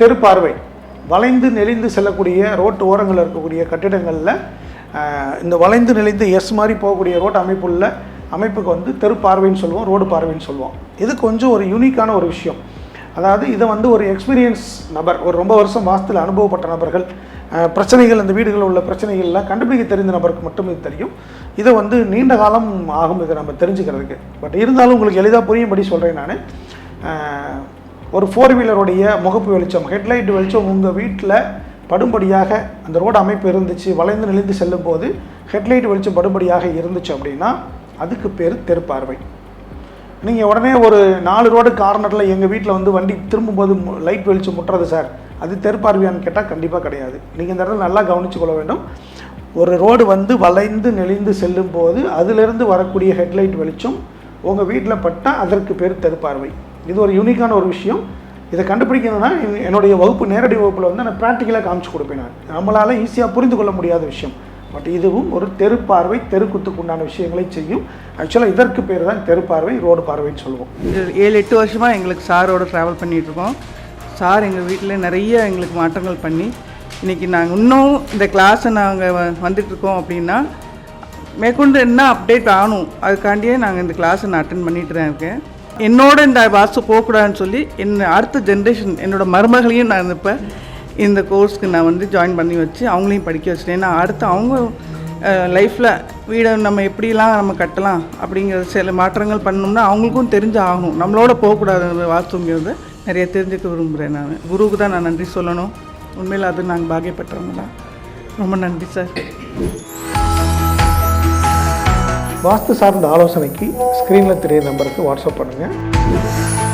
தெரு பார்வை வளைந்து நெளிந்து செல்லக்கூடிய ரோட்டு ஓரங்களில் இருக்கக்கூடிய கட்டிடங்களில் இந்த வளைந்து நெளிந்து எஸ் மாதிரி போகக்கூடிய ரோட் அமைப்புள்ள அமைப்புக்கு வந்து தெரு பார்வைன்னு சொல்லுவோம் ரோடு பார்வைன்னு சொல்லுவோம். இது கொஞ்சம் ஒரு யூனிக்கான ஒரு விஷயம். அதாவது இதை வந்து ஒரு எக்ஸ்பீரியன்ஸ் நபர் ஒரு ரொம்ப வருஷம் வாசத்தில் அனுபவப்பட்ட நபர்கள் பிரச்சனைகள் இந்த வீடுகளில் உள்ள பிரச்சனைகள்லாம் கண்டுபிடிக்க தெரிந்த நபருக்கு மட்டும் இது தெரியும். இதை வந்து நீண்ட காலம் ஆகும் இதை நம்ம தெரிஞ்சுக்கிறதுக்கு. பட் இருந்தாலும் உங்களுக்கு எளிதாக புரியும்படி சொல்கிறேன் நான். ஒரு ஃபோர் வீலருடைய முகப்பு வெளிச்சம் ஹெட்லைட் வெளிச்சம் உங்கள் வீட்டில் படும்படியாக அந்த ரோடு அமைப்பு இருந்துச்சு வளைந்து நெளிந்து செல்லும் போது ஹெட்லைட் வெளிச்சம் படும்படியாக இருந்துச்சு அப்படின்னா அதுக்கு பேர் தெருப்பார்வை. நீங்கள் உடனே ஒரு நாலு ரோடு கார்னரில் எங்கள் வீட்டில் வந்து வண்டி திரும்பும்போது லைட் வெளிச்சம் முட்டுறது சார் அது தெருப்பார்வையான்னு கேட்டால் கண்டிப்பாக கிடையாது. நீங்கள் இந்த இடத்துல நல்லா கவனிச்சு கொள்ள வேண்டும். ஒரு ரோடு வந்து வளைந்து நெளிந்து செல்லும் போது அதிலிருந்து வரக்கூடிய ஹெட்லைட் வெளிச்சம் உங்கள் வீட்டில் பட்டால் அதற்கு பேர் தெருப்பார்வை. இது ஒரு யூனிக்கான ஒரு விஷயம். இதை கண்டுபிடிக்கணும்னா என்னுடைய வகுப்பு நேரடி வகுப்பில் வந்து நான் ப்ராக்டிக்கலாக காமிச்சு கொடுப்பேன் நான். நம்மளால் ஈஸியாக புரிந்து கொள்ள முடியாத விஷயம். பட் இதுவும் ஒரு தெருப்பார்வை தெருக்குத்துக்கு உண்டான விஷயங்களை செய்யும். ஆக்சுவலாக இதற்கு பேர் தான் தெருப்பார்வை ரோடு பார்வைன்னு சொல்லுவோம். ஏழு எட்டு வருஷமாக எங்களுக்கு சாரோட ட்ராவல் பண்ணிகிட்ருக்கோம் சார் எங்கள் வீட்டில் நிறைய எங்களுக்கு மாற்றங்கள் பண்ணி இன்றைக்கி நாங்கள் இன்னும் இந்த கிளாஸை நாங்கள் வந்துட்டுருக்கோம் அப்படின்னா மேற்கொண்டு என்ன அப்டேட் ஆகணும் அதுக்காண்டியே நாங்கள் இந்த கிளாஸை நான் அட்டன் பண்ணிட்டு தான் இருக்கேன். என்னோட இந்த வாஸ்து போகக்கூடாதுன்னு சொல்லி என்ன அடுத்த ஜென்ரேஷன் என்னோடய மருமகளையும் நான் இப்போ இந்த கோர்ஸ்க்கு நான் வந்து ஜாயின் பண்ணி வச்சு அவங்களையும் படிக்க வச்சிட்டேன். ஏன்னா அடுத்து அவங்க லைஃப்பில் வீடை நம்ம எப்படிலாம் நம்ம கட்டலாம் அப்படிங்கிற சில மாற்றங்கள் பண்ணோம்னா அவங்களுக்கும் தெரிஞ்சு ஆகணும் நம்மளோட போகக்கூடாது வாஸ்துங்கிறத நிறைய தெரிஞ்சுக்க விரும்புகிறேன் நான். குருவுக்கு தான் நான் நன்றி சொல்லணும். உண்மையில் அது நாங்கள் பாகியப்பட்டவங்க தான். ரொம்ப நன்றி சார் வாஸ்து சார்ந்த ஆலோசனைக்கு ஸ்க்ரீனில் தெரிய நம்பருக்கு வாட்ஸ்அப் பண்ணுங்கள்